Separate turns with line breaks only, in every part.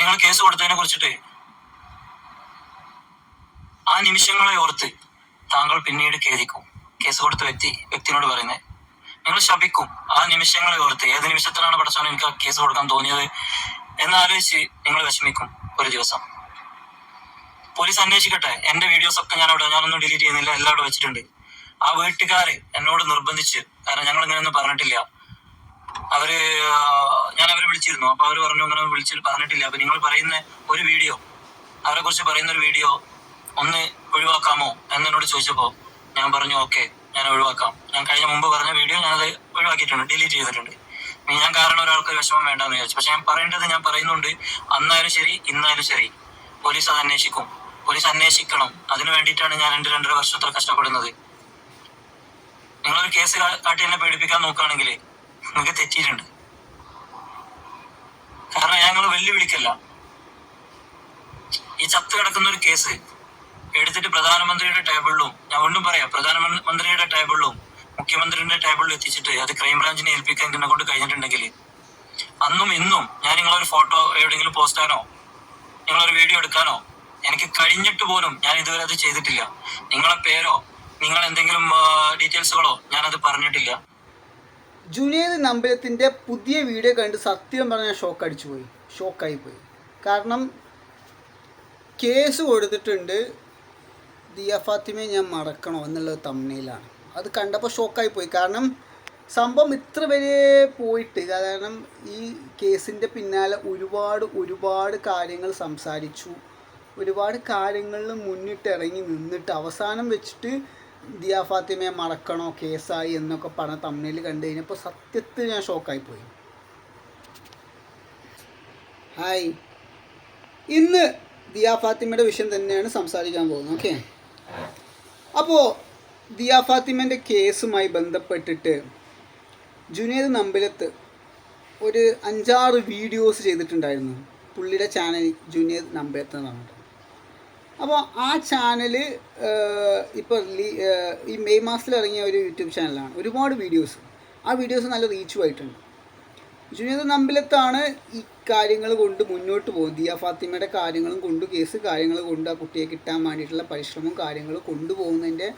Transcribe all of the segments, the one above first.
നിങ്ങൾ കേസ് കൊടുത്തതിനെ കുറിച്ചിട്ട്. ആ നിമിഷങ്ങളെ ഓർത്ത് താങ്കൾ പിന്നീട് ഖേദിക്കും. കേസ് കൊടുത്ത വ്യക്തി വ്യക്തിനോട് പറയുന്നത് നിങ്ങൾ ശപിക്കും. ആ നിമിഷങ്ങളെ ഓർത്ത് ഏത് നിമിഷത്തിലാണ് പഠിച്ചവൻ എനിക്ക് ആ കേസ് കൊടുക്കാൻ തോന്നിയത്? എന്നാലോചിച്ച് നിങ്ങൾ വിഷമിക്കും ഒരു ദിവസം. പോലീസ് അന്വേഷിക്കട്ടെ. എന്റെ വീഡിയോസ് ഒക്കെ ഞാൻ അവിടെ ഞാനൊന്നും ഡിലീറ്റ് ചെയ്യുന്നില്ല എല്ലാം അവിടെ വെച്ചിട്ടുണ്ട്. ആ വീട്ടുകാര് എന്നോട് നിർബന്ധിച്ച് കാരണം ഞങ്ങൾ ഇങ്ങനെയൊന്നും പറഞ്ഞിട്ടില്ല അവർ ആ, ഞാൻ അവരെ വിളിച്ചിരുന്നു. അപ്പൊ അവർ പറഞ്ഞു അങ്ങനെ വിളിച്ചിട്ട് പറഞ്ഞിട്ടില്ല. അപ്പൊ നിങ്ങൾ പറയുന്ന ഒരു വീഡിയോ അവരെ കുറിച്ച് പറയുന്ന ഒരു വീഡിയോ ഒന്ന് ഒഴിവാക്കാമോ എന്ന് എന്നോട് ചോദിച്ചപ്പോ ഞാൻ പറഞ്ഞു ഓക്കെ ഞാൻ ഒഴിവാക്കാം. ഞാൻ കഴിഞ്ഞ മുമ്പ് പറഞ്ഞ വീഡിയോ ഞാനത് ഒഴിവാക്കിയിട്ടുണ്ട് ഡിലീറ്റ് ചെയ്തിട്ടുണ്ട്. ഞാൻ കാരണം ഒരാൾക്ക് വിഷമം വേണ്ടെന്ന് വിചാരിച്ചു. പക്ഷെ ഞാൻ പറയേണ്ടത് ഞാൻ പറയുന്നുണ്ട് അന്നായാലും ശരി ഇന്നായാലും ശരി. പോലീസ് അത് അന്വേഷിക്കും. പോലീസ് അന്വേഷിക്കണം. അതിനു വേണ്ടിയിട്ടാണ് ഞാൻ രണ്ട് രണ്ടര വർഷത്ര കഷ്ടപ്പെടുന്നത്. നിങ്ങളൊരു കേസ് കാട്ടി എന്നെ പേടിപ്പിക്കാൻ നോക്കുകയാണെങ്കിൽ നിങ്ങൾക്ക് തെറ്റിയിട്ടുണ്ട്. കാരണം ഞങ്ങൾ വെല്ലുവിളിക്കല്ല. ഈ ചത്ത് കിടക്കുന്ന ഒരു കേസ് എടുത്തിട്ട് പ്രധാനമന്ത്രിയുടെ ടേബിളിലും ഞാൻ വീണ്ടും പറയാം പ്രധാനമന്ത്രിയുടെ ടേബിളിലും മുഖ്യമന്ത്രിയുടെ ടേബിളിലും എത്തിച്ചിട്ട് അത് ക്രൈംബ്രാഞ്ചിനെ ഏൽപ്പിക്കാൻ എന്നെ കൊണ്ട് കഴിഞ്ഞിട്ടുണ്ടെങ്കിൽ അന്നും ഇന്നും ഞാൻ നിങ്ങളൊരു ഫോട്ടോ എവിടെയെങ്കിലും പോസ്റ്റാനോ നിങ്ങളൊരു വീഡിയോ എടുക്കാനോ എനിക്ക് കഴിഞ്ഞിട്ട് പോലും ഞാൻ ഇതുവരെ അത് ചെയ്തിട്ടില്ല. നിങ്ങളെ പേരോ നിങ്ങൾ എന്തെങ്കിലും ഡീറ്റെയിൽസുകളോ ഞാനത് പറഞ്ഞിട്ടില്ല.
ജുനേദ് നമ്പലത്തിന്റെ പുതിയ വീഡിയോ കണ്ട് സത്യം പറഞ്ഞാൽ ഷോക്ക് അടിച്ചു പോയി ഷോക്കായി പോയി കാരണം കേസ് കൊടുത്തിട്ടുണ്ട് ദിയ ഫാത്തിമയെ ഞാൻ മറക്കണോ എന്നുള്ളത് തമ്മയിലാണ് അത് കണ്ടപ്പോൾ ഷോക്കായി പോയി കാരണം സംഭവം ഇത്ര വരെ പോയിട്ട് കാരണം ഈ കേസിന്റെ പിന്നാലെ ഒരുപാട് ഒരുപാട് കാര്യങ്ങൾ സംസാരിച്ചു. ഒരുപാട് കാര്യങ്ങളിൽ മുന്നിട്ട് ഇറങ്ങി നിന്നിട്ട് അവസാനം വെച്ചിട്ട് ദിയ ഫാത്തിമയെ മറക്കണോ കേസായി എന്നൊക്കെ പറഞ്ഞ തമ്മിൽ കണ്ടു കഴിഞ്ഞപ്പോൾ സത്യത്തിൽ ഞാൻ ഷോക്കായി പോയി. ഹായ് ഇന്ന് ദിയ ഫാത്തിമയുടെ വിഷയം തന്നെയാണ് സംസാരിക്കാൻ പോകുന്നത് ഓക്കെ അപ്പോൾ ദിയ ഫാത്തിമേന്റെ കേസുമായി ബന്ധപ്പെട്ടിട്ട് ജുനേദ് നമ്പിലത്ത് ഒരു അഞ്ചാറ് വീഡിയോസ് ചെയ്തിട്ടുണ്ടായിരുന്നു. പുള്ളിയുടെ ചാനൽ ജുനേദ് നമ്പിലത്ത് എന്ന് പറഞ്ഞിട്ട് അപ്പോൾ ആ ചാനൽ ഇപ്പോൾ ഈ മെയ് മാസത്തിൽ ഇറങ്ങിയ ഒരു യൂട്യൂബ് ചാനലാണ്. ഒരുപാട് വീഡിയോസ്. ആ വീഡിയോസ് നല്ല റീച്ചും ആയിട്ടുണ്ട്. ജുനീദ് നമ്പിലത്താണ് ഈ കാര്യങ്ങൾ കൊണ്ട് മുന്നോട്ട് പോകുന്നത് ദിയ ഫാത്തിമയുടെ കാര്യങ്ങളും കൊണ്ട് കേസ് കാര്യങ്ങൾ കൊണ്ട് ആ കുട്ടിയെ കിട്ടാൻ വേണ്ടിയിട്ടുള്ള പരിശ്രമവും കാര്യങ്ങളും കൊണ്ടുപോകുന്നതിന്റെ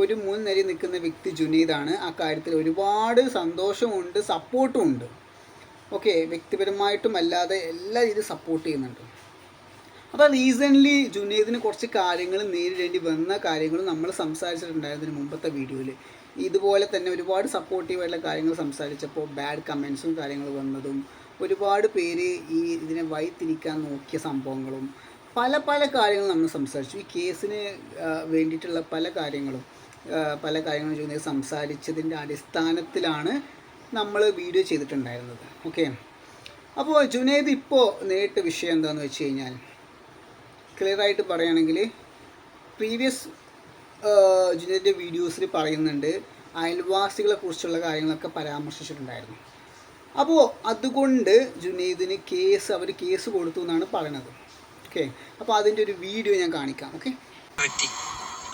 ഒരു മുൻ നിരയിൽ നിൽക്കുന്ന വ്യക്തി ജുനീദാണ്. ആ കാര്യത്തിൽ ഒരുപാട് സന്തോഷമുണ്ട് സപ്പോർട്ടും ഉണ്ട്. ഓക്കെ വ്യക്തിപരമായിട്ടും അല്ലാതെ എല്ലാ രീതിയിൽ സപ്പോർട്ട് ചെയ്യുന്നുണ്ട്. അപ്പോൾ റീസെന്റ്ലി ജുനീദിന് കുറച്ച് കാര്യങ്ങൾ നേരിടേണ്ടി വന്ന കാര്യങ്ങളും നമ്മൾ സംസാരിച്ചിട്ടുണ്ടായിരുന്നതിന് മുമ്പത്തെ വീഡിയോയിൽ ഇതുപോലെ തന്നെ ഒരുപാട് സപ്പോർട്ടീവായിട്ടുള്ള കാര്യങ്ങൾ സംസാരിച്ചപ്പോൾ ബാഡ് കമൻസും കാര്യങ്ങൾ വന്നതും ഒരുപാട് പേര് ഈ ഇതിനെ വഴിത്തിരിക്കാൻ നോക്കിയ സംഭവങ്ങളും പല പല കാര്യങ്ങളും നമ്മൾ സംസാരിച്ചു. ഈ കേസിന് വേണ്ടിയിട്ടുള്ള പല കാര്യങ്ങളും പല കാര്യങ്ങളും ജുനീദ് സംസാരിച്ചതിന്റെ അടിസ്ഥാനത്തിലാണ് നമ്മൾ വീഡിയോ ചെയ്തിട്ടുണ്ടായിരുന്നത്. ഓക്കെ അപ്പോൾ ജുനേദ് ഇപ്പോൾ നേരിട്ട വിഷയം എന്താണെന്ന് വെച്ച് കഴിഞ്ഞാൽ ക്ലിയർ ആയിട്ട് പറയുകയാണെങ്കിൽ പ്രീവിയസ് ജുനേദിന്റെ വീഡിയോസിൽ പറയുന്നുണ്ട് അയൽവാസികളെ കുറിച്ചുള്ള കാര്യങ്ങളൊക്കെ പരാമർശിച്ചിട്ടുണ്ടായിരുന്നു. അപ്പോൾ അതുകൊണ്ട് ജുനീദിന് കേസ് അവർ കേസ് കൊടുത്തു എന്നാണ് പറയണത്. ഓക്കെ അപ്പോൾ അതിന്റെ ഒരു വീഡിയോ ഞാൻ കാണിക്കാം. ഓക്കെ
വ്യക്തി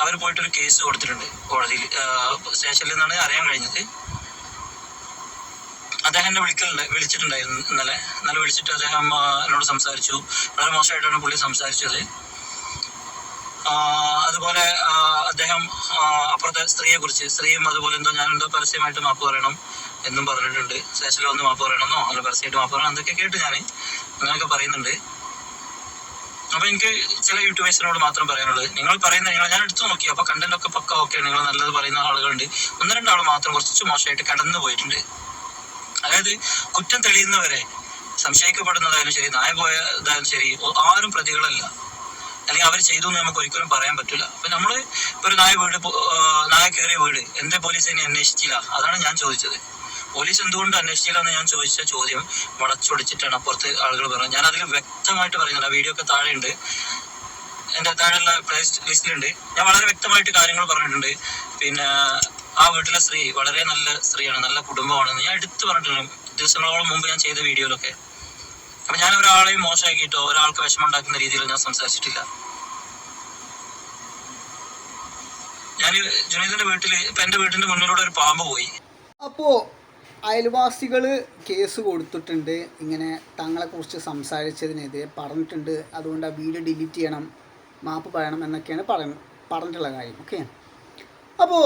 അവർ പോയിട്ടൊരു കേസ് കൊടുത്തിട്ടുണ്ട് കോടതിയിൽ. സ്റ്റേഷനിൽ നിന്നാണ് അറിയാൻ കഴിഞ്ഞത്. അദ്ദേഹം എന്നെ വിളിക്കുന്നുണ്ട് വിളിച്ചിട്ടുണ്ടായിരുന്നു ഇന്നലെ. ഇന്നലെ വിളിച്ചിട്ട് അദ്ദേഹം എന്നോട് സംസാരിച്ചു. വളരെ മോശമായിട്ടാണ് പുള്ളി സംസാരിച്ചത്. അതുപോലെ അദ്ദേഹം അപ്പുറത്തെ സ്ത്രീയെ കുറിച്ച് സ്ത്രീയും അതുപോലെ എന്തോ ഞാനെന്തോ പരസ്യമായിട്ട് മാപ്പ് പറയണം എന്നും പറഞ്ഞിട്ടുണ്ട്. സ്റ്റേഷനിൽ വന്ന് മാപ്പ് പറയണമെന്നോ അല്ല പരസ്യമായിട്ട് മാപ്പ് പറയണം എന്തൊക്കെ കേട്ട് ഞാൻ അങ്ങനെയൊക്കെ പറയുന്നുണ്ട്. അപ്പൊ എനിക്ക് ചില യൂട്യൂബേഴ്സിനോട് മാത്രം പറയാനുള്ളത് നിങ്ങൾ പറയുന്ന നിങ്ങൾ ഞാൻ എടുത്തു നോക്കി അപ്പൊ കണ്ടന്റ് ഒക്കെ പക്ക ഓക്കെ നിങ്ങൾ നല്ലത് പറയുന്ന ആളുകളുണ്ട്. ഒന്ന് രണ്ടാൾ മാത്രം കുറച്ച് മോശമായിട്ട് കടന്നു പോയിട്ടുണ്ട് അതായത് കുറ്റം തെളിയുന്നവരെ സംശയിക്കപ്പെടുന്നതായാലും ശരി നായ പോയതായാലും ശരി ആരും പ്രതികളല്ല. അല്ലെങ്കിൽ അവർ ചെയ്തു എന്ന് നമുക്ക് ഒരിക്കലും പറയാൻ പറ്റില്ല. അപ്പൊ നമ്മൾ ഇപ്പൊ ഒരു നായ വീട് നായ കയറിയ വീട് എന്റെ പോലീസ് ഇനി അന്വേഷിച്ചില്ല? അതാണ് ഞാൻ ചോദിച്ചത്. പോലീസ് എന്തുകൊണ്ട് അന്വേഷിച്ചില്ല എന്ന് ഞാൻ ചോദിച്ച ചോദ്യം വളച്ചൊടിച്ചിട്ടാണ് അപ്പുറത്ത് ആളുകൾ പറഞ്ഞത് ഞാൻ അതിൽ വ്യക്തമായിട്ട് പറയുന്നില്ല. വീഡിയോ ഒക്കെ താഴെ താഴെയുണ്ട്. എന്റെ താഴെയുള്ള പ്ലേസ് ലിസ്റ്റിലുണ്ട് ഞാൻ വളരെ വ്യക്തമായിട്ട് കാര്യങ്ങൾ പറഞ്ഞിട്ടുണ്ട്. പിന്നെ ആ വീട്ടിലെ സ്ത്രീ വളരെ നല്ല സ്ത്രീയാണ് നല്ല കുടുംബമാണെന്ന് ഞാൻ എടുത്തു പറഞ്ഞിട്ടുണ്ട്. ദിവസങ്ങളോളം മുമ്പ് ഞാൻ ചെയ്ത വീഡിയോയിലൊക്കെ. അപ്പൊ ഞാൻ ഒരാളെയും മോശമാക്കിയിട്ടോ ഒരാൾക്ക് വിഷമം ഉണ്ടാക്കുന്ന രീതിയിൽ ഞാൻ സംസാരിച്ചിട്ടില്ല. ഞാൻ ജുനീദിന്റെ വീട്ടിൽ ഇപ്പൊ എന്റെ വീടിന്റെ മുന്നിലൂടെ ഒരു പാമ്പ് പോയി.
അപ്പോ അയൽവാസികൾ കേസ് കൊടുത്തിട്ടുണ്ട്. ഇങ്ങനെ തങ്ങളെക്കുറിച്ച് സംസാരിച്ചതിനെതിരെ പറഞ്ഞിട്ടുണ്ട്. അതുകൊണ്ട് ആ വീഡിയോ ഡിലീറ്റ് ചെയ്യണം മാപ്പ് പറയണം എന്നൊക്കെയാണ് പറയ പറഞ്ഞിട്ടുള്ള കാര്യം. ഓക്കെ? അപ്പോൾ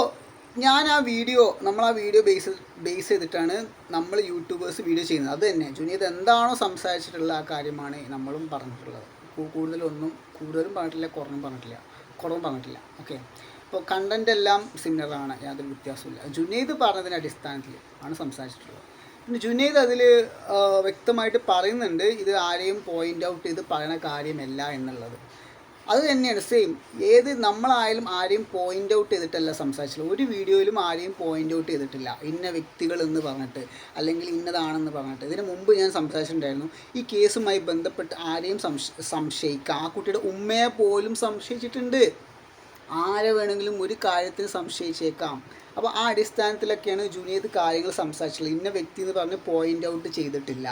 ഞാൻ ആ വീഡിയോ നമ്മൾ ആ വീഡിയോ ബേസ് ബേസ് ചെയ്തിട്ടാണ് നമ്മൾ യൂട്യൂബേഴ്സ് വീഡിയോ ചെയ്യുന്നത്. അത് തന്നെ. ജുനീത് എന്താണോ സംസാരിച്ചിട്ടുള്ള ആ കാര്യമാണ് നമ്മളും പറഞ്ഞിട്ടുള്ളത്. കൂടുതലൊന്നും കൂടുതലും പറഞ്ഞിട്ടില്ല കുറഞ്ഞും പറഞ്ഞിട്ടില്ല കുറവും പറഞ്ഞിട്ടില്ല. ഓക്കെ? അപ്പോൾ കണ്ടന്റ് എല്ലാം സിമിലറാണ് യാതൊരു വ്യത്യാസമില്ല ജുനീദ് പറഞ്ഞതിന്റെ അടിസ്ഥാനത്തിൽ ആണ് സംസാരിച്ചിട്ടുള്ളത്. പിന്നെ ജുനീദ് അതിൽ വ്യക്തമായിട്ട് പറയുന്നുണ്ട് ഇത് ആരെയും പോയിന്റ് ഔട്ട് ചെയ്ത് പറയുന്ന കാര്യമല്ല എന്നുള്ളത്. അത് തന്നെയാണ്. സെയിം ഏത് നമ്മളായാലും ആരെയും പോയിന്റ് ഔട്ട് ചെയ്തിട്ടല്ല സംസാരിച്ചിട്ടുള്ളത് ഒരു വീഡിയോയിലും ആരെയും പോയിന്റ് ഔട്ട് ചെയ്തിട്ടില്ല. ഇന്ന വ്യക്തികൾ എന്ന് പറഞ്ഞിട്ട് അല്ലെങ്കിൽ ഇന്നതാണെന്ന് പറഞ്ഞിട്ട്. ഇതിന് മുമ്പ് ഞാൻ സംസാരിച്ചിട്ടുണ്ടായിരുന്നു. ഈ കേസുമായി ബന്ധപ്പെട്ട് ആരെയും സംശ സംശയിക്കാം ആ കുട്ടിയുടെ ഉമ്മയെ പോലും സംശയിച്ചിട്ടുണ്ട്. ആരെ വേണമെങ്കിലും ഒരു കാര്യത്തിന് സംശയിച്ചേക്കാം. അപ്പോൾ ആ അടിസ്ഥാനത്തിലൊക്കെയാണ് ജൂനിയത് കാര്യങ്ങൾ സംസാരിച്ചിട്ടുള്ളത്. ഇന്ന വ്യക്തി എന്ന് പറഞ്ഞ് പോയിന്റ് ഔട്ട് ചെയ്തിട്ടില്ല.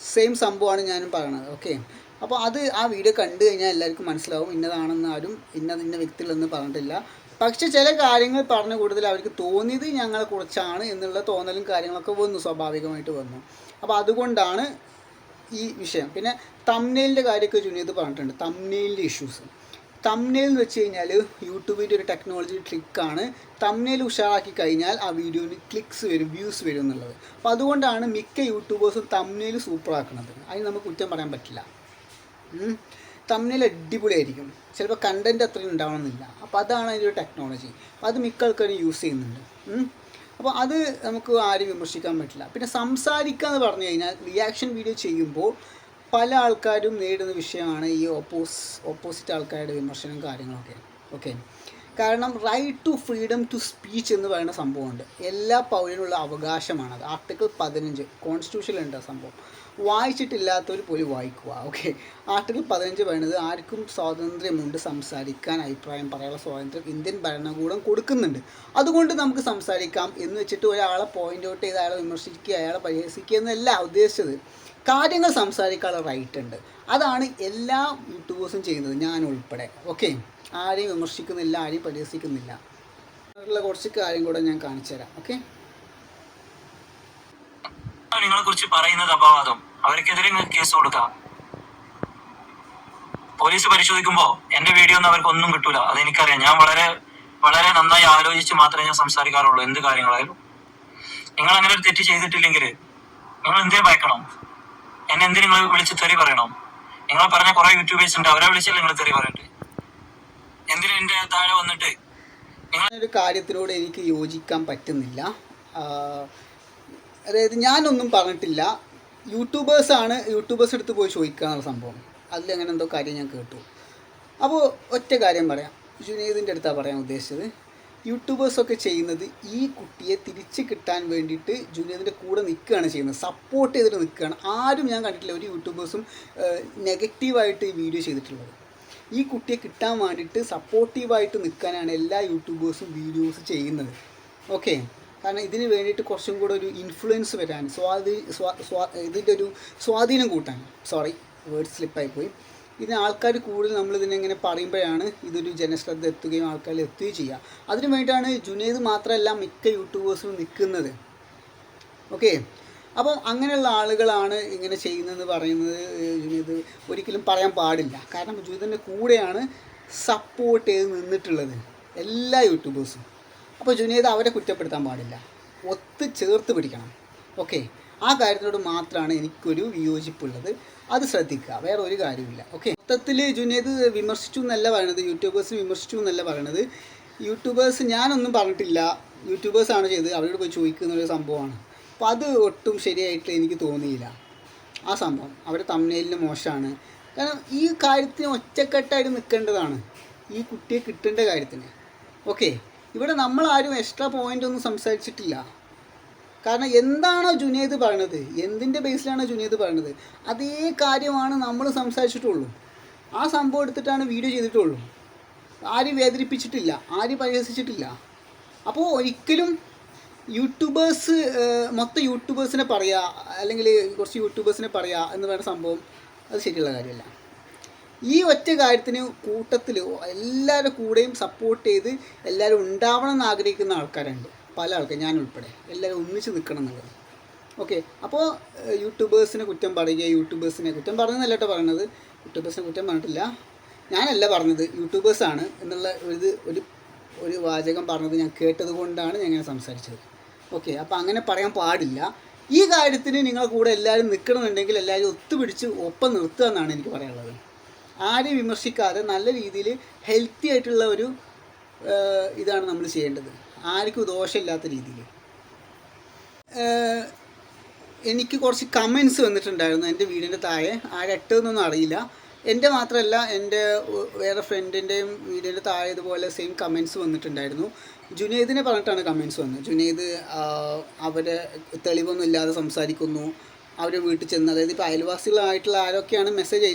സെയിം സംഭവമാണ് ഞാനും പറയണത് ഓക്കെ അപ്പോൾ അത് ആ വീഡിയോ കണ്ടു കഴിഞ്ഞാൽ എല്ലാവർക്കും മനസ്സിലാവും ഇന്നതാണെന്ന് ആരും ഇന്ന ഇന്ന വ്യക്തികളെന്ന് പറഞ്ഞിട്ടില്ല. പക്ഷെ ചില കാര്യങ്ങൾ പറഞ്ഞ കൂടുതൽ അവർക്ക് തോന്നിയത് ഞങ്ങളെ കുറിച്ചാണ് എന്നുള്ള തോന്നലും കാര്യങ്ങളൊക്കെ വന്നു സ്വാഭാവികമായിട്ട് വന്നു. അപ്പോൾ അതുകൊണ്ടാണ് ഈ വിഷയം. പിന്നെ തമ്മിലിന്റെ കാര്യമൊക്കെ ചുനിയത് പറഞ്ഞിട്ടുണ്ട് തമ്മിലിന്റെ ഇഷ്യൂസ് തമ്നെയിൽ എന്ന് വെച്ച് കഴിഞ്ഞാൽ യൂട്യൂബിന്റെ ഒരു ടെക്നോളജി ട്രിക്കാണ് തമ്നെയിൽ ഉഷാറാക്കി കഴിഞ്ഞാൽ ആ വീഡിയോന് ക്ലിക്സ് വരും വ്യൂസ് വരും എന്നുള്ളത്. അപ്പോൾ അതുകൊണ്ടാണ് മിക്ക യൂട്യൂബേഴ്സും തമ്നെയിൽ സൂപ്പറാക്കുന്നത് അതിന് നമുക്ക് കുറ്റം പറയാൻ പറ്റില്ല. തമ്മിൽ അടിപൊളിയായിരിക്കും. ചിലപ്പോൾ കണ്ടന്റ് അത്രയും ഉണ്ടാവണമെന്നില്ല. അപ്പോൾ അതാണ് അതിന്റെ ഒരു ടെക്നോളജി അപ്പോൾ അത് മിക്ക ആൾക്കാരും യൂസ് ചെയ്യുന്നുണ്ട്. അപ്പോൾ അത് നമുക്ക് ആരും വിമർശിക്കാൻ പറ്റില്ല. പിന്നെ സംസാരിക്കുക എന്ന് പറഞ്ഞു കഴിഞ്ഞാൽ റിയാക്ഷൻ വീഡിയോ ചെയ്യുമ്പോൾ പല ആൾക്കാരും നേരിടുന്ന വിഷയമാണ് ഈ ഓപ്പോസ് ഓപ്പോസിറ്റ് ആൾക്കാരുടെ വിമർശനം കാര്യങ്ങളൊക്കെ. ഓക്കെ കാരണം right to freedom to speech എന്ന് പറയുന്ന സംഭവമുണ്ട്. എല്ലാ പൗരനുള്ള അവകാശമാണത് ആർട്ടിക്കിൾ പതിനഞ്ച് കോൺസ്റ്റിറ്റ്യൂഷനിലുണ്ട് സംഭവം. വായിച്ചിട്ടില്ലാത്തവർ പോലും വായിക്കുക. ഓക്കെ ആർട്ടിക്കിൾ പതിനഞ്ച് പറയുന്നത് ആർക്കും സ്വാതന്ത്ര്യമുണ്ട് സംസാരിക്കാൻ അഭിപ്രായം പറയാനുള്ള സ്വാതന്ത്ര്യം ഇന്ത്യൻ ഭരണകൂടം കൊടുക്കുന്നുണ്ട്. അതുകൊണ്ട് നമുക്ക് സംസാരിക്കാം എന്ന് വെച്ചിട്ട് ഒരാളെ പോയിന്റ് ഔട്ട് ചെയ്ത് അയാളെ വിമർശിക്കുക അയാളെ പരിഹസിക്കുക എന്നല്ല ഉദ്ദേശിച്ചത്. കാര്യങ്ങൾ സംസാരിക്കാനുള്ള റൈറ്റ് ഉണ്ട്. അതാണ് എല്ലാ യൂട്യൂബേഴ്സും ചെയ്യുന്നത് ഞാൻ ഉൾപ്പെടെ. ഓക്കെ ആരെയും വിമർശിക്കുന്നില്ല ആരെയും പരിഹസിക്കുന്നില്ല. ഉള്ള കുറച്ച് കാര്യം കൂടെ ഞാൻ കാണിച്ചു തരാം. ഓക്കെ
നിങ്ങളെ കുറിച്ച് പറയുന്നത് അപവാദം. അവർക്കെതിരെ കേസ് കൊടുക്കാം. പോലീസ് പരിശോധിക്കുമ്പോ എന്റെ വീഡിയോ ഒന്നും അവർക്ക് ഒന്നും കിട്ടൂല. അതെനിക്കറിയാം. ഞാൻ വളരെ വളരെ നന്നായി ആലോചിച്ച് മാത്രമേ ഞാൻ സംസാരിക്കാറുള്ളൂ. എന്ത് കാര്യങ്ങളായാലും. നിങ്ങൾ അങ്ങനെ ഒരു തെറ്റ് ചെയ്തിട്ടില്ലെങ്കിൽ നിങ്ങൾ എന്തേ ഭയക്കണം? എന്നെ എന്തിനു നിങ്ങൾ വിളിച്ച് തെറി പറയണം? നിങ്ങൾ പറഞ്ഞ കുറെ യൂട്യൂബേഴ്സ് ഉണ്ട് അവരെ വിളിച്ചല്ലേ നിങ്ങൾ തെറി പറയണ്ടേ? എന്തിനു എന്റെ താഴെ വന്നിട്ട്?
ഒരു കാര്യത്തിനോട് എനിക്ക് യോജിക്കാൻ പറ്റുന്നില്ല. അതായത് ഞാനൊന്നും പറഞ്ഞിട്ടില്ല. യൂട്യൂബേഴ്സാണ് യൂട്യൂബേഴ്സ് എടുത്ത് പോയി ചോദിക്കുക എന്നുള്ള സംഭവം. അതിൽ അങ്ങനെ എന്തോ കാര്യം ഞാൻ കേട്ടു. അപ്പോൾ ഒറ്റ കാര്യം പറയാം. ജുനീദിന്റെ അടുത്താണ് പറയാൻ ഉദ്ദേശിച്ചത്. യൂട്യൂബേഴ്സൊക്കെ ചെയ്യുന്നത് ഈ കുട്ടിയെ തിരിച്ചു കിട്ടാൻ വേണ്ടിയിട്ട് ജൂനിയറിന്റെ കൂടെ നിൽക്കുകയാണ് ചെയ്യുന്നത്. സപ്പോർട്ട് ചെയ്തിട്ട് നിൽക്കുകയാണ്. ആരും ഞാൻ കണ്ടിട്ടില്ല ഒരു യൂട്യൂബേഴ്സും നെഗറ്റീവായിട്ട് ഈ വീഡിയോ ചെയ്തിട്ടുള്ളത്. ഈ കുട്ടിയെ കിട്ടാൻ വേണ്ടിയിട്ട് സപ്പോർട്ടീവായിട്ട് നിൽക്കാനാണ് എല്ലാ യൂട്യൂബേഴ്സും വീഡിയോസ് ചെയ്യുന്നത്. ഓക്കെ കാരണം ഇതിന് വേണ്ടിയിട്ട് കുറച്ചും കൂടെ ഒരു ഇൻഫ്ലുവൻസ് വരാൻ സ്വാധീ സ്വാ ഇതിന്റെ ഒരു സ്വാധീനം കൂട്ടാൻ. സോറി വേർഡ് സ്ലിപ്പായി പോയി ഇതിന് ആൾക്കാർ കൂടുതൽ നമ്മൾ ഇതിനെങ്ങനെ പറയുമ്പോഴാണ് ഇതൊരു ജനശ്രദ്ധ എത്തുകയും ആൾക്കാരിൽ എത്തുകയും ചെയ്യുക. അതിനു വേണ്ടിയിട്ടാണ് ജുനേദ് മാത്രമല്ല മിക്ക യൂട്യൂബേഴ്സും നിൽക്കുന്നത്. ഓക്കെ? അപ്പം അങ്ങനെയുള്ള ആളുകളാണ് ഇങ്ങനെ ചെയ്യുന്നതെന്ന് പറയുന്നത് ജുനേദ് ഒരിക്കലും പറയാൻ പാടില്ല. കാരണം ജുനീദിന്റെ കൂടെയാണ് സപ്പോർട്ട് ചെയ്ത് നിന്നിട്ടുള്ളത് എല്ലാ യൂട്യൂബേഴ്സും. അപ്പോൾ ജുനീദ് അവരെ കുറ്റപ്പെടുത്താൻ പാടില്ല. ഒത്ത് ചേർത്ത് പിടിക്കണം. ഓക്കെ? ആ കാര്യത്തിനോട് മാത്രമാണ് എനിക്കൊരു വിയോജിപ്പുള്ളത്. അത് ശ്രദ്ധിക്കുക. വേറെ ഒരു കാര്യമില്ല ഓക്കെ മൊത്തത്തിൽ ജുനേദ് വിമർശിച്ചു എന്നല്ല പറയണത്. യൂട്യൂബേഴ്സ് വിമർശിച്ചു എന്നല്ല പറയണത്. യൂട്യൂബേഴ്സ് ഞാനൊന്നും പറഞ്ഞിട്ടില്ല. യൂട്യൂബേഴ്സാണ് ചെയ്തത്? അവരോട് പോയി ചോദിക്കുന്ന ഒരു സംഭവമാണ്. അപ്പോൾ അത് ഒട്ടും ശരിയായിട്ട് എനിക്ക് തോന്നിയില്ല. ആ സംഭവം. അവരുടെ തമ്മിലിന് മോശമാണ്. കാരണം ഈ കാര്യത്തിന് ഒറ്റക്കെട്ടായിട്ട് നിൽക്കേണ്ടതാണ്. ഈ കുട്ടിയെ കിട്ടേണ്ട കാര്യത്തിന്. ഓക്കെ ഇവിടെ നമ്മളാരും എക്സ്ട്രാ പോയിന്റ് ഒന്നും സംസാരിച്ചിട്ടില്ല. കാരണം എന്താണോ ജുനേദ് പറയണത്? എന്തിന്റെ ബേസിലാണ് ജുനേദ് പറയണത്? അതേ കാര്യമാണ് നമ്മൾ സംസാരിച്ചിട്ടുള്ളൂ. ആ സംഭവം എടുത്തിട്ടാണ് വീഡിയോ ചെയ്തിട്ടുള്ളൂ. ആരും വേദനിപ്പിച്ചിട്ടില്ല ആരും പരിഹസിച്ചിട്ടില്ല. അപ്പോൾ ഒരിക്കലും യൂട്യൂബേഴ്സ് മൊത്തം യൂട്യൂബേഴ്സിനെ പറയുക അല്ലെങ്കിൽ കുറച്ച് യൂട്യൂബേഴ്സിനെ പറയുക എന്ന് പറയുന്ന സംഭവം അത് ശരിയുള്ള കാര്യമല്ല. ഈ ഒറ്റ കാര്യത്തിന് കൂട്ടത്തിൽ എല്ലാവരുടെ കൂടെയും സപ്പോർട്ട് ചെയ്ത് എല്ലാവരും ഉണ്ടാവണം എന്ന് ആഗ്രഹിക്കുന്ന ആൾക്കാരുണ്ട്. പല ആൾക്കാർ ഞാൻ ഉൾപ്പെടെ. എല്ലാവരും ഒന്നിച്ച് നിൽക്കണം എന്നുള്ളത്. ഓക്കെ അപ്പോൾ യൂട്യൂബേഴ്സിനെ കുറ്റം പറയുക യൂട്യൂബേഴ്സിനെ കുറ്റം പറഞ്ഞതല്ല കേട്ടോ പറയണത്. യൂട്യൂബേഴ്സിനെ കുറ്റം പറഞ്ഞിട്ടില്ല. ഞാനല്ല പറഞ്ഞത് യൂട്യൂബേഴ്സാണ് എന്നുള്ള ഒരു ഒരു ഒരു വാചകം പറഞ്ഞത് ഞാൻ കേട്ടത് കൊണ്ടാണ് ഞാൻ ഇങ്ങനെ സംസാരിച്ചത്. ഓക്കെ അപ്പോൾ അങ്ങനെ പറയാൻ പാടില്ല. ഈ കാര്യത്തിന് നിങ്ങളെ കൂടെ എല്ലാവരും നിൽക്കണമെന്നുണ്ടെങ്കിൽ എല്ലാവരും ഒത്തുപിടിച്ച് ഒപ്പം നിർത്തുക എന്നാണ് എനിക്ക് പറയാനുള്ളത്. ആരെയും വിമർശിക്കാതെ നല്ല രീതിയിൽ ഹെൽത്തി ആയിട്ടുള്ള ഒരു ഇതാണ് നമ്മൾ ചെയ്യേണ്ടത്. ആർക്കും ദോഷമില്ലാത്ത രീതിയിൽ. എനിക്ക് കുറച്ച് കമൻസ് വന്നിട്ടുണ്ടായിരുന്നു എന്റെ വീടിന്റെ താഴെ. ആരട്ടതെന്നൊന്നും അറിയില്ല. എന്റെ മാത്രമല്ല എന്റെ വേറെ ഫ്രണ്ടിന്റെയും വീടിന്റെ താഴെ ഇതുപോലെ സെയിം കമൻസ് വന്നിട്ടുണ്ടായിരുന്നു. ജുനൈദിനെ പറഞ്ഞിട്ടാണ് കമൻസ് വന്നത്. ജുനൈദ് അവരെ തെളിവൊന്നും ഇല്ലാതെ സംസാരിക്കുന്നു. അവരെ വീട്ടിൽ ചെന്ന് അതായത് ഇപ്പോൾ അയൽവാസികളായിട്ടുള്ള ആരൊക്കെയാണ് മെസ്സേജ്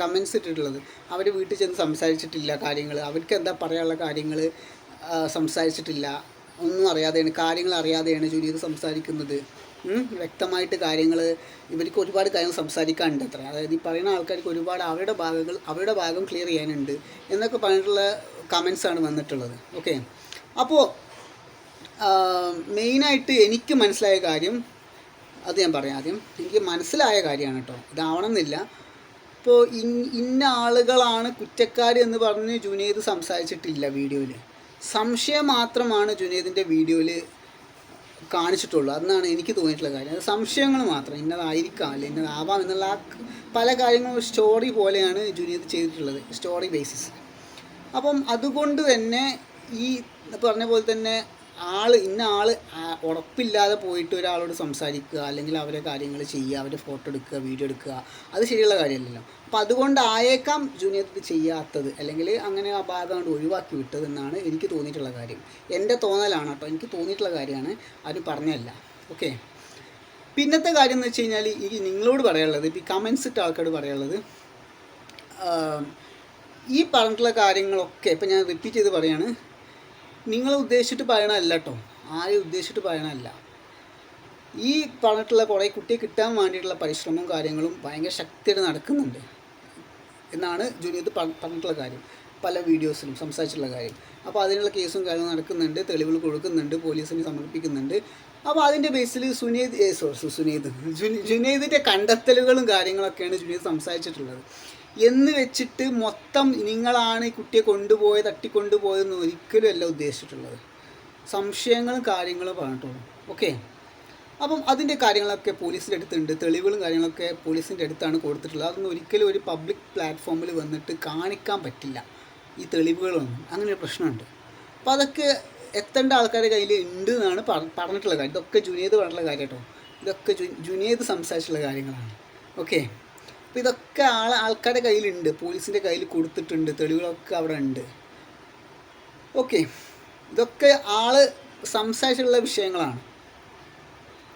കമൻസ് ഇട്ടിട്ടുള്ളത്? അവർ വീട്ടിൽ ചെന്ന് സംസാരിച്ചിട്ടില്ല കാര്യങ്ങൾ അവർക്ക് എന്താ പറയാനുള്ള കാര്യങ്ങൾ സംസാരിച്ചിട്ടില്ല. ഒന്നും അറിയാതെയാണ് കാര്യങ്ങൾ അറിയാതെയാണ് ജുനീദ് സംസാരിക്കുന്നത്. വ്യക്തമായിട്ട് കാര്യങ്ങൾ ഇവർക്ക് ഒരുപാട് കാര്യങ്ങൾ സംസാരിക്കാനുണ്ട് അത്ര. അതായത് ഈ പറയുന്ന ആൾക്കാർക്ക് ഒരുപാട് അവരുടെ ഭാഗങ്ങൾ അവരുടെ ഭാഗം ക്ലിയർ ചെയ്യാനുണ്ട് എന്നൊക്കെ പറഞ്ഞിട്ടുള്ള കമൻസാണ് വന്നിട്ടുള്ളത്. ഓക്കെ അപ്പോൾ മെയിനായിട്ട് എനിക്ക് മനസ്സിലായ കാര്യം അത് ഞാൻ പറയാം ആദ്യം. എനിക്ക് മനസ്സിലായ കാര്യമാണ് കേട്ടോ ഇതാവണമെന്നില്ല ഇപ്പോൾ ഇന്ന ആളുകളാണ് കുറ്റക്കാർ എന്ന് പറഞ്ഞ് ജുനീദ് സംസാരിച്ചിട്ടില്ല വീഡിയോയിൽ സംശയം മാത്രമാണ് ജുനീദിന്റെ വീഡിയോയിൽ കാണിച്ചിട്ടുള്ളൂ. അതെന്നാണ് എനിക്ക് തോന്നിയിട്ടുള്ള കാര്യം. സംശയങ്ങൾ മാത്രം. ഇന്നതായിരിക്കാം അല്ലെ ഇന്നതാവാം എന്നുള്ള പല കാര്യങ്ങളും സ്റ്റോറി പോലെയാണ് ജുനീദ് ചെയ്തിട്ടുള്ളത് സ്റ്റോറി ബേസിസ് അപ്പം അതുകൊണ്ട് തന്നെ ഈ പറഞ്ഞ പോലെ തന്നെ ആൾ ഇന്ന ആൾ ഉറപ്പില്ലാതെ പോയിട്ട് ഒരാളോട് സംസാരിക്കുക അല്ലെങ്കിൽ അവരെ കാര്യങ്ങൾ ചെയ്യുക അവരെ ഫോട്ടോ എടുക്കുക വീഡിയോ എടുക്കുക അത് ശരിയുള്ള കാര്യമല്ലല്ലോ. അപ്പോൾ അതുകൊണ്ടായേക്കാം ജൂനിയർ ഇത് ചെയ്യാത്തത് അല്ലെങ്കിൽ അങ്ങനെ ആ ഭാഗം കൊണ്ട് ഒഴിവാക്കി വിട്ടത് എന്നാണ് എനിക്ക് തോന്നിയിട്ടുള്ള കാര്യം. എന്റെ തോന്നലാണ് കേട്ടോ. എനിക്ക് തോന്നിയിട്ടുള്ള കാര്യമാണ് ആരും പറഞ്ഞല്ല ഓക്കെ. പിന്നത്തെ കാര്യം എന്ന് വെച്ച് കഴിഞ്ഞാൽ ഈ നിങ്ങളോട് പറയാനുള്ളത് ഇപ്പോൾ ഈ കമൻസ് ഇട്ട ആൾക്കാരോട് പറയാനുള്ളത് ഈ പറഞ്ഞിട്ടുള്ള കാര്യങ്ങളൊക്കെ ഇപ്പം ഞാൻ റിപ്പീറ്റ് ചെയ്ത് പറയാണ്. നിങ്ങൾ ഉദ്ദേശിച്ചിട്ട് പറയണമല്ല കേട്ടോ ആരും ഉദ്ദേശിച്ചിട്ട് പറയണമല്ല ഈ പറഞ്ഞിട്ടുള്ള കുറേ കുട്ടിയെ കിട്ടാൻ വേണ്ടിയിട്ടുള്ള പരിശ്രമവും കാര്യങ്ങളും ഭയങ്കര ശക്തിയായിട്ട് നടക്കുന്നുണ്ട് എന്നാണ് ജുനീദ് പ- പറഞ്ഞിട്ടുള്ള കാര്യം. പല വീഡിയോസിലും സംസാരിച്ചിട്ടുള്ള കാര്യം. അപ്പോൾ അതിനുള്ള കേസും കാര്യങ്ങളും നടക്കുന്നുണ്ട് തെളിവുകൾ കൊടുക്കുന്നുണ്ട് പോലീസിന് സമർപ്പിക്കുന്നുണ്ട്. അപ്പോൾ അതിന്റെ ബേസിൽ സുനീത് സോറി സുനീത്. ജുനീദിന്റെ കണ്ടെത്തലുകളും കാര്യങ്ങളൊക്കെയാണ് ജുനീദ് സംസാരിച്ചിട്ടുള്ളത്. എന്ന് വെച്ചിട്ട് മൊത്തം നിങ്ങളാണ് ഈ കുട്ടിയെ കൊണ്ടുപോയത് തട്ടിക്കൊണ്ടുപോയതെന്ന് ഒരിക്കലും അല്ല ഉദ്ദേശിച്ചിട്ടുള്ളത്. സംശയങ്ങളും കാര്യങ്ങളും പറഞ്ഞിട്ടുള്ളൂ. ഓക്കെ അപ്പം അതിന്റെ കാര്യങ്ങളൊക്കെ പോലീസിന്റെ അടുത്തുണ്ട്. തെളിവുകളും കാര്യങ്ങളൊക്കെ പോലീസിന്റെ അടുത്താണ് കൊടുത്തിട്ടുള്ളത്. അതൊന്നും ഒരിക്കലും ഒരു പബ്ലിക് പ്ലാറ്റ്ഫോമിൽ വന്നിട്ട് കാണിക്കാൻ പറ്റില്ല. ഈ തെളിവുകളൊന്നും. അങ്ങനെ ഒരു പ്രശ്നമുണ്ട്. അപ്പോൾ അതൊക്കെ എത്തേണ്ട ആൾക്കാരുടെ കയ്യിൽ ഉണ്ട് എന്നാണ് പറ- പറഞ്ഞിട്ടുള്ള കാര്യം. ഇതൊക്കെ ജുനീത് പറഞ്ഞിട്ടുള്ള കാര്യം കേട്ടോ ഇതൊക്കെ ജു ജുനീത് സംസാരിച്ചിട്ടുള്ള കാര്യങ്ങളാണ്. ഓക്കെ അപ്പോൾ ഇതൊക്കെ ആൾ ആൾക്കാരുടെ കയ്യിലുണ്ട്. പോലീസിന്റെ കയ്യിൽ കൊടുത്തിട്ടുണ്ട്. തെളിവുകളൊക്കെ അവിടെ ഉണ്ട്. ഓക്കെ. ഇതൊക്കെ ആൾ സംസാരിച്ചിട്ടുള്ള വിഷയങ്ങളാണ്.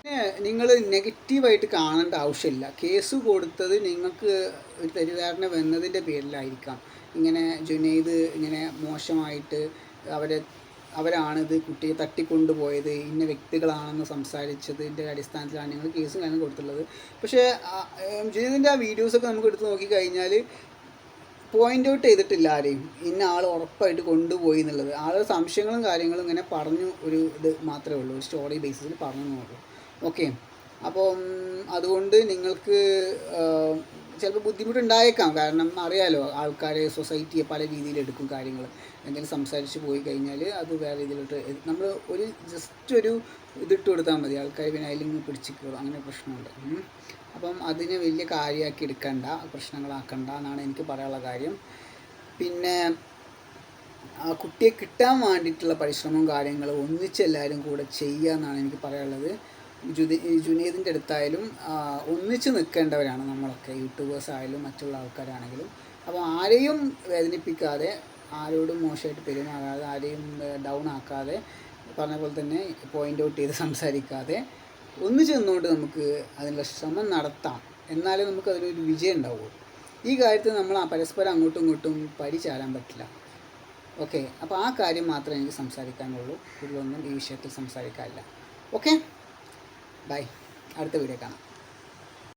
പിന്നെ നിങ്ങൾ നെഗറ്റീവായിട്ട് കാണേണ്ട ആവശ്യമില്ല. കേസ് കൊടുത്തത് നിങ്ങൾക്ക് ഒരു തെറ്റിദ്ധാരണ വന്നതിന്റെ പേരിലായിരിക്കാം. ഇങ്ങനെ ജുനൈദ് ഇങ്ങനെ മോശമായിട്ട് അവരെ അവരാണിത് കുട്ടിയെ തട്ടിക്കൊണ്ടുപോയത് ഇന്ന വ്യക്തികളാണെന്ന് സംസാരിച്ചതിന്റെ അടിസ്ഥാനത്തിലാണ് ഞങ്ങൾ കേസും കാര്യം കൊടുത്തിട്ടുള്ളത് പക്ഷേ ജീവിതത്തിന്റെ ആ വീഡിയോസൊക്കെ നമുക്ക് എടുത്ത് നോക്കിക്കഴിഞ്ഞാൽ പോയിന്റ് ഔട്ട് ചെയ്തിട്ടില്ല ആരെയും. ഇന്ന ആൾ ഉറപ്പായിട്ട് കൊണ്ടുപോയി എന്നുള്ളത്. ആളുടെ സംശയങ്ങളും കാര്യങ്ങളും ഇങ്ങനെ പറഞ്ഞു ഒരു ഇത് മാത്രമേ ഉള്ളൂ ഒരു സ്റ്റോറി ബേസിസിൽ പറഞ്ഞു നോക്കൂ ഓക്കെ അപ്പം അതുകൊണ്ട് നിങ്ങൾക്ക് ചിലപ്പോൾ ബുദ്ധിമുട്ടുണ്ടായേക്കാം. കാരണം അറിയാലോ ആൾക്കാരെ സൊസൈറ്റിയെ പല രീതിയിൽ എടുക്കും കാര്യങ്ങൾ എന്തെങ്കിലും സംസാരിച്ച് പോയി കഴിഞ്ഞാൽ അത് വേറെ രീതിയിലോട്ട് നമ്മൾ ഒരു ജസ്റ്റ് ഒരു ഇതിട്ട് കൊടുത്താൽ മതി. ആൾക്കാർ പിന്നെ അതിലിങ്ങ് പിടിച്ച് കയറും അങ്ങനെ പ്രശ്നമുണ്ട്. അപ്പം അതിനെ വലിയ കാര്യമാക്കി എടുക്കണ്ട പ്രശ്നങ്ങളാക്കണ്ട എന്നാണ് എനിക്ക് പറയാനുള്ള കാര്യം. പിന്നെ ആ കുട്ടിയെ കിട്ടാൻ വേണ്ടിയിട്ടുള്ള പരിശ്രമവും കാര്യങ്ങളും ഒന്നിച്ചെല്ലാവരും കൂടെ ചെയ്യുക എന്നാണ് എനിക്ക് പറയാനുള്ളത്. ജുദി ജുനീദിന്റെ അടുത്തായാലും ഒന്നിച്ച് നിൽക്കേണ്ടവരാണ് നമ്മളൊക്കെ. യൂട്യൂബേഴ്സ് ആയാലും മറ്റുള്ള ആൾക്കാരാണെങ്കിലും. അപ്പോൾ ആരെയും വേദനിപ്പിക്കാതെ ആരോടും മോശമായിട്ട് പെരുമാറാതെ ആരെയും ഡൗൺ ആക്കാതെ പറഞ്ഞ പോലെ തന്നെ പോയിന്റ് ഔട്ട് ചെയ്ത് സംസാരിക്കാതെ ഒന്നിച്ച് നിന്നുകൊണ്ട് നമുക്ക് അതിനുള്ള ശ്രമം നടത്താം. എന്നാലേ നമുക്ക് അതിനൊരു വിജയം ഉണ്ടാവുള്ളൂ. ഈ കാര്യത്തിൽ നമ്മൾ പരസ്പരം അങ്ങോട്ടും ഇങ്ങോട്ടും പരിചാരാൻ പറ്റില്ല. ഓക്കെ അപ്പോൾ ആ കാര്യം മാത്രമേ എനിക്ക് സംസാരിക്കാനുള്ളൂ. ഇതിലൊന്നും ഈ വിഷയത്തിൽ സംസാരിക്കാനില്ല. Okay bye. അടുത്ത വീഡിയോ കാണാം.